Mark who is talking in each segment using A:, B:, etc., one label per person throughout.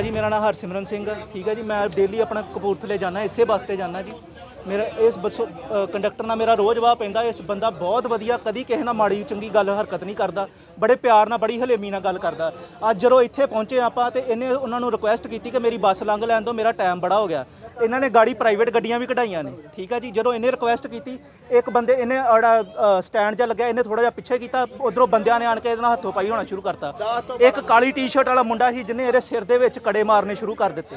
A: ਭਾਜੀ ਮੇਰਾ ਨਾਮ ਹਰਸਿਮਰਨ ਸਿੰਘ ਹੈ ਠੀਕ ਹੈ ਜੀ, ਮੈਂ ਡੇਲੀ ਆਪਣਾ ਕਪੂਰਥਲੇ ਜਾਣਾ ਇਸੇ ਬੱਸ ਤੇ ਜਾਣਾ ਜੀ। ਮੇਰਾ ਇਸ ਬੱਸੋਂ ਕੰਡਕਟਰ ਨਾਲ ਮੇਰਾ ਰੋਜ਼ ਵਾਹ ਪੈਂਦਾ ਇਸ ਬੰਦਾ ਬਹੁਤ ਵਧੀਆ ਕਦੀ ਕਿਸੇ ਨਾਲ ਮਾੜੀ ਚੰਗੀ ਗੱਲ ਹਰਕਤ ਨਹੀਂ ਕਰਦਾ ਬੜੇ ਪਿਆਰ ਨਾਲ ਬੜੀ ਹਲੇਮੀ ਨਾਲ ਗੱਲ ਕਰਦਾ। ਅੱਜ ਜਦੋਂ ਇੱਥੇ ਪਹੁੰਚੇ ਆਪਾਂ ਤੇ ਇਹਨੇ ਉਹਨਾਂ ਨੂੰ ਰਿਕੁਐਸਟ ਕੀਤੀ ਕਿ ਮੇਰੀ ਬੱਸ ਲੰਘ ਲੈਣ ਦਿਓ ਮੇਰਾ ਟਾਈਮ ਬੜਾ ਹੋ ਗਿਆ। ਇਹਨਾਂ ਨੇ ਗਾੜੀ ਪ੍ਰਾਈਵੇਟ ਗੱਡੀਆਂ ਵੀ ਕਢਾਈਆਂ ਨੇ ਠੀਕ ਹੈ ਜੀ? ਜਦੋਂ ਇਹਨੇ ਰਿਕੁਐਸਟ ਕੀਤੀ ਇੱਕ ਬੰਦੇ ਇਹਨੇ ਸਟੈਂਡ 'ਚ ਲੱਗਿਆ ਇਹਨੇ ਥੋੜਾ ਜਿਹਾ ਪਿੱਛੇ ਕੀਤਾ ਉਧਰੋਂ ਬੰਦਿਆਂ ਨੇ ਆਣ ਕੇ ਇਹਦੇ ਨਾਲ ਹੱਥੋਂ ਪਾਈ ਹੋਣਾ ਸ਼ੁਰੂ ਕਰਤਾ। ਇੱਕ ਕਾਲੀ ਟੀ-ਸ਼ਰਟ ਵਾਲਾ ਮੁੰਡਾ ਸੀ ਜਿਹਨੇ ਇਹਦੇ ਸਿਰ ਦੇ ਵਿੱਚ ਕੜੇ ਮਾਰਨੇ ਸ਼ੁਰੂ ਕਰ ਦਿੱਤੇ।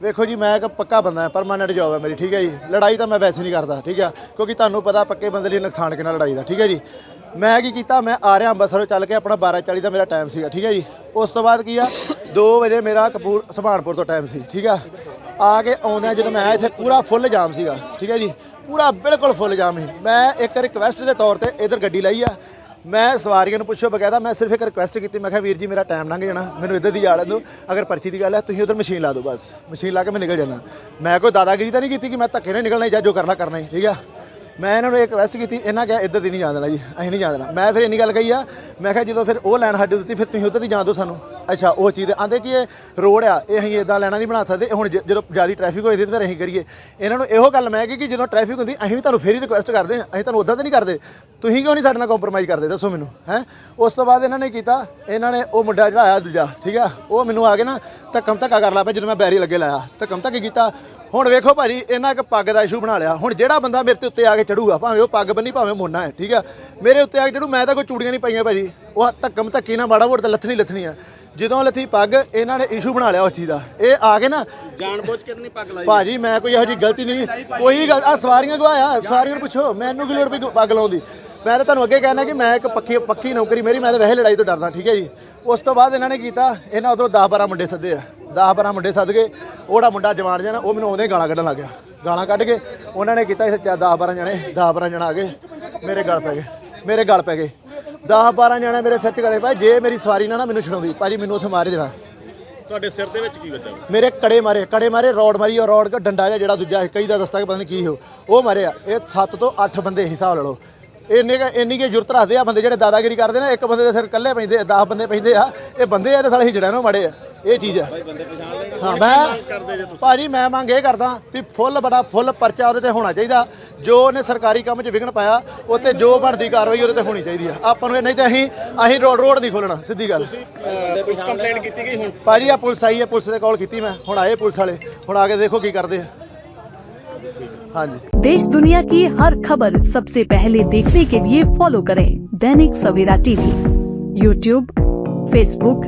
B: ਵੇਖੋ ਜੀ, ਮੈਂ ਇੱਕ ਪੱਕਾ ਬੰਦਾ ਹਾਂ ਪਰਮਾਨੈਂਟ ਜੌਬ ਹੈ ਮੇਰੀ, ਠੀਕ ਹੈ ਜੀ? ਲੜਾਈ ਤਾਂ ਮੈਂ ਵੈਸੇ ਨਹੀਂ ਕਰਦਾ, ਠੀਕ ਹੈ? ਕਿਉਂਕਿ ਤੁਹਾਨੂੰ ਪਤਾ ਪੱਕੇ ਬੰਦੇ ਲਈ ਨੁਕਸਾਨ ਕਿੰਨਾ ਲੜਾਈ ਦਾ, ਠੀਕ ਹੈ ਜੀ? ਮੈਂ ਕੀ ਕੀਤਾ, ਮੈਂ ਆ ਰਿਹਾ ਅੰਮ੍ਰਿਤਸਰੋਂ ਚੱਲ ਕੇ ਆਪਣਾ 12:40 ਦਾ ਮੇਰਾ ਟਾਈਮ ਸੀਗਾ, ਠੀਕ ਹੈ ਜੀ? ਉਸ ਤੋਂ ਬਾਅਦ ਕੀ ਆ 2 ਵਜੇ ਮੇਰਾ ਕਪੂਰ ਸੁਭਾਨਪੁਰ ਤੋਂ ਟਾਈਮ ਸੀ, ਠੀਕ ਆ ਆ ਕੇ ਆਉਂਦਿਆਂ ਜਦੋਂ ਮੈਂ ਆਇਆ ਇੱਥੇ ਪੂਰਾ ਫੁੱਲ ਜਾਮ ਸੀਗਾ, ਠੀਕ ਹੈ ਜੀ? ਪੂਰਾ ਬਿਲਕੁਲ ਫੁੱਲ ਜਾਮ ਸੀ। ਮੈਂ ਇੱਕ ਰਿਕਵੈਸਟ ਦੇ ਤੌਰ ਤੇ ਇਧਰ ਗੱਡੀ ਲਈ ਆ। ਮੈਂ ਸਵਾਰੀਆਂ ਨੂੰ ਪੁੱਛੋ ਬਕਾਇਦਾ, ਮੈਂ ਸਿਰਫ ਇੱਕ ਰਿਕੁਐਸਟ ਕੀਤੀ, ਮੈਂ ਕਿਹਾ, ਵੀਰ ਜੀ, ਮੇਰਾ ਟਾਈਮ ਲੰਘ ਜਾਣਾ, ਮੈਨੂੰ ਇੱਧਰ ਦੀ ਜਾਣ ਦਿਓ ਅਗਰ ਪਰਚੀ ਦੀ ਗੱਲ ਹੈ, ਤੁਸੀਂ ਉਧਰ ਮਸ਼ੀਨ ਲਾ ਦਿਓ ਬਸ। ਮਸ਼ੀਨ ਲਾ ਕੇ ਮੈਂ ਨਿਕਲ ਜਾਣਾ ਮੈਂ ਕੋਈ ਦਾਦਾਗਿਰੀ ਤਾਂ ਨਹੀਂ ਕੀਤੀ ਕਿ ਮੈਂ ਧੱਕੇ ਨਾਲ ਨਿਕਲਣਾ ਜਾਂ ਜੋ ਕਰਨਾ ਕਰਨਾ ਹੀ, ਠੀਕ ਆ? ਮੈਂ ਇਹਨਾਂ ਨੂੰ ਇੱਕ ਰਿਕਵੈਸਟ ਕੀਤੀ, ਇਹਨਾਂ ਕਿਹਾ, ਇੱਧਰ ਦੀ ਨਹੀਂ ਜਾਣ ਦੇਣਾ ਜੀ, ਅਸੀਂ ਨਹੀਂ ਜਾਣ ਦੇਣਾ। ਮੈਂ ਫਿਰ ਇੰਨੀ ਗੱਲ ਕਹੀ ਆ, ਮੈਂ ਕਿਹਾ, ਜਦੋਂ ਫਿਰ ਉਹ ਲੈਣ ਸਾਡੇ ਦਿੱਤੀ ਫਿਰ ਤੁਸੀਂ ਉੱਧਰ ਦੀ ਜਾਣ ਦਿਓ ਸਾਨੂੰ। ਅੱਛਾ, ਉਹ ਚੀਜ਼ ਆਂਦੇ ਕਿ ਇਹ ਰੋਡ ਆ, ਇਹ ਅਸੀਂ ਇਦਾਂ ਲੈਣਾ ਨਹੀਂ ਬਣਾ ਸਕਦੇ। ਹੁਣ ਜ- ਜਦੋਂ ਜ਼ਿਆਦਾ ਟ੍ਰੈਫਿਕ ਹੋਏ ਦੀ ਤਾਂ ਫਿਰ ਅਸੀਂ ਕਰੀਏ। ਇਹਨਾਂ ਨੂੰ ਇਹੋ ਗੱਲ ਮੈਂ ਕਿਹਾ ਕਿ ਜਦੋਂ ਟ੍ਰੈਫਿਕ ਹੁੰਦੀ, ਅਸੀਂ ਵੀ ਤੁਹਾਨੂੰ ਫੇਰ ਹੀ ਰਿਕੁਐਸਟ ਕਰਦੇ ਹਾਂ। ਅਸੀਂ ਤੁਹਾਨੂੰ ਉਦਾਂ ਤਾਂ ਨਹੀਂ ਕਰਦੇ। ਤੁਸੀਂ ਕਿਉਂ ਨਹੀਂ ਸਾਡੇ ਨਾਲ ਕੰਪਰੋਮਾਈਜ਼ ਕਰਦੇ? ਦੱਸੋ ਮੈਨੂੰ, ਹੈ? ਉਸ ਤੋਂ ਬਾਅਦ ਇਹਨਾਂ ਨੇ ਕੀਤਾ, ਇਹਨਾਂ ਨੇ ਉਹ ਮੁੰਡਾ ਜਿਹੜਾ ਆਇਆ ਦੂਜਾ, ਠੀਕ ਆ? ਉਹ ਮੈਨੂੰ ਆ ਕੇ ਨਾ ਧੱਕਮ ਧੱਕਾ ਕਰ ਲਾ ਪਿਆ ਜਦੋਂ ਮੈਂ ਬੈਰੀ ਲੱਗੇ ਲਾਇਆ। ਧੱਕਮ ਧੱਕੇ ਕੀਤਾ। ਹੁਣ ਵੇਖੋ ਭਾਜੀ, ਇਹਨਾਂ ਇੱਕ ਪੱਗ ਦਾ ਇਸ਼ੂ ਬਣਾ ਲਿਆ। ਹੁਣ ਜਿਹੜਾ ਬੰਦਾ ਮੇਰੇ ਤੇ ਉੱਤੇ ਆ ਕੇ ਚੜੂਗਾ, ਭਾਵੇਂ ਉਹ ਪੱਗ ਬੰਨੀ, ਭਾਵੇਂ ਮੋਨਾ ਹੈ, ਠੀਕ ਆ? ਮੇਰੇ ਉੱਤੇ ਆ ਕੇ ਚੜੂ, ਮੈਂ ਤਾਂ ਕੋਈ ਚੂੜੀਆਂ ਨਹੀਂ ਪਾਈਆਂ ਭਾਜੀ। ਉਹ ਧੱਕਮ ਧੱਕੀ ਨਾ ਮਾੜਾ ਮੋੜ ਤੇ ਲੱਥਣੀ ਲੱਥਣੀ ਆ। ਜਦੋਂ ਲੱਥੀ ਪੱਗ ਇਹਨਾਂ ਨੇ ਇਸ਼ੂ ਬਣਾ ਲਿਆ ਉਸ ਚੀਜ਼ ਦਾ। ਇਹ ਆ ਕੇ ਨਾ
C: ਜਾਣ ਬੁੱਝ ਕੇ ਨਹੀਂ ਪੱਗ ਲਾਈ।
B: ਭਾਜੀ ਮੈਂ ਕੋਈ ਇਹੋ ਜਿਹੀ ਗਲਤੀ ਨਹੀਂ ਕੋਈ ਗੱਲ ਆ ਸਵਾਰੀਆਂ ਗਵਾਇਆ ਸਵਾਰੀਆਂ ਨੂੰ ਪੁੱਛੋ ਮੈਨੂੰ ਕੀ ਲੋੜ ਪਈ ਪੱਗ ਲਾਉਣ ਦੀ? ਮੈਂ ਤਾਂ ਤੁਹਾਨੂੰ ਅੱਗੇ ਕਹਿਣਾ ਕਿ ਮੈਂ ਇੱਕ ਪੱਕੀ ਪੱਕੀ ਨੌਕਰੀ ਮੇਰੀ ਮੈਂ ਤਾਂ ਵੈਸੇ ਲੜਾਈ ਤੋਂ ਡਰਦਾ ਠੀਕ ਹੈ ਜੀ। ਉਸ ਤੋਂ ਬਾਅਦ ਇਹਨਾਂ ਨੇ ਕੀਤਾ ਇਹਨਾਂ ਉਧਰੋਂ 10 12 ਮੁੰਡੇ ਸੱਦੇ ਆ। 10 12 ਮੁੰਡੇ ਸੱਦ ਕੇ ਉਹੜਾ ਮੁੰਡਾ ਜਵਾਨ ਨਾ ਉਹ ਮੈਨੂੰ ਆਉਂਦੇ ਗਾਲਾਂ ਕੱਢਣ ਲੱਗ ਗਿਆ। ਗਾਲਾਂ ਕੱਢ ਕੇ ਉਹਨਾਂ ਨੇ ਕੀਤਾ ਇੱਥੇ 10 12 ਜਣੇ 10 12 ਜਣਾ ਆ ਗਏ। ਮੇਰੇ ਗਲ ਪੈ ਗਏ ਮੇਰੇ ਗਲ ਪੈ ਗਏ। 10 12 ਜਣੇ ਮੇਰੇ ਸਿਰ 'ਚ ਗਲੇ ਪਏ ਜੇ ਮੇਰੀ ਸਵਾਰੀ ਨਾ ਨਾ ਮੈਨੂੰ ਛਡਾਉਂਦੀ ਭਾਜੀ ਮੈਨੂੰ ਉੱਥੇ ਮਾਰੇ ਦੇਣਾ।
C: ਤੁਹਾਡੇ ਸਿਰ ਦੇ ਵਿੱਚ ਕੀ ਵੱਜਾ
B: ਮੇਰੇ ਕੜੇ ਮਾਰੇ ਕੜੇ ਮਾਰੇ ਰੋਡ ਮਾਰੀ ਔਰ ਰੋਡ ਦਾ ਡੰਡਾ ਜਿਹਾ ਜਿਹੜਾ ਦੂਜਾ ਕਈ ਦਾ ਦਸਤਾ ਕਿ ਪਤਾ ਨਹੀਂ ਕੀ ਹੋ ਉਹ। ਮਾਰਿਆ ਇਹ 7 ਤੋਂ 8 ਬੰਦੇ ਹਿਸਾਬ ਲਾ ਲਓ। ਇੰਨੇ ਕੁ- ਇੰਨੀ ਕਿ ਜੁਰਤ ਰੱਖਦੇ ਆ ਬੰਦੇ ਜਿਹੜੇ ਦਾਦਾਗਿਰੀ ਕਰਦੇ ਨੇ ਇੱਕ ਬੰਦੇ ਦੇ ਸਿਰ ਇਕੱਲੇ ਪੈਂਦੇ 10 ਬੰਦੇ ਪੈਂਦੇ ਆ ਇਹ ਬੰਦੇ ਆ ਤੇ ਸਾਲੇ ਹਿਜੜਿਆਂ ਨੂੰ ਮਾੜੇ ਆ। ਇਹ ਚੀਜ਼ ਆ ਹਾਂ ਮੈਂ ਭਾਜੀ ਮੈਂ ਮੰਗ ਇਹ ਕਰਦਾ ਵੀ ਫੁੱਲ ਬੜਾ ਫੁੱਲ ਪਰਚਾ ਉਹਦੇ ਤੇ ਹੋਣਾ ਚਾਹੀਦਾ ਜੋ ਉਹਨੇ ਸਰਕਾਰੀ ਕੰਮ 'ਚ ਵਿਘਨ ਪਾਇਆ ਉੱਤੇ ਜੋ ਬਣਦੀ ਕਾਰਵਾਈ ਉਹਦੇ ਤੇ ਹੋਣੀ ਚਾਹੀਦੀ ਆ ਆਪਾਂ ਨੂੰ ਇਹ ਨਹੀਂ ਤੇ ਅਸੀਂ ਅਸੀਂ ਰੋਡ ਰੋਡ ਨਹੀਂ ਖੋਲਣਾ ਸਿੱਧੀ ਗੱਲ
C: ਪੁਲਿਸ ਕੰਪਲੇਂਟ ਕੀਤੀ ਗਈ ਹੁਣ
B: ਭਾਜੀ ਆ ਪੁਲਿਸ ਆਈ ਹੈ ਪੁਲਿਸ ਦੇ ਕਾਲ ਕੀਤੀ ਮੈਂ ਹੁਣ ਆਏ ਪੁਲਿਸ ਵਾਲੇ ਹੁਣ ਆ ਕੇ ਦੇਖੋ ਕੀ ਕਰਦੇ ਆ ਹਾਂਜੀ
D: देश दुनिया की हर खबर सबसे पहले देखने के लिए फॉलो करें Dainik Savera TV YouTube Facebook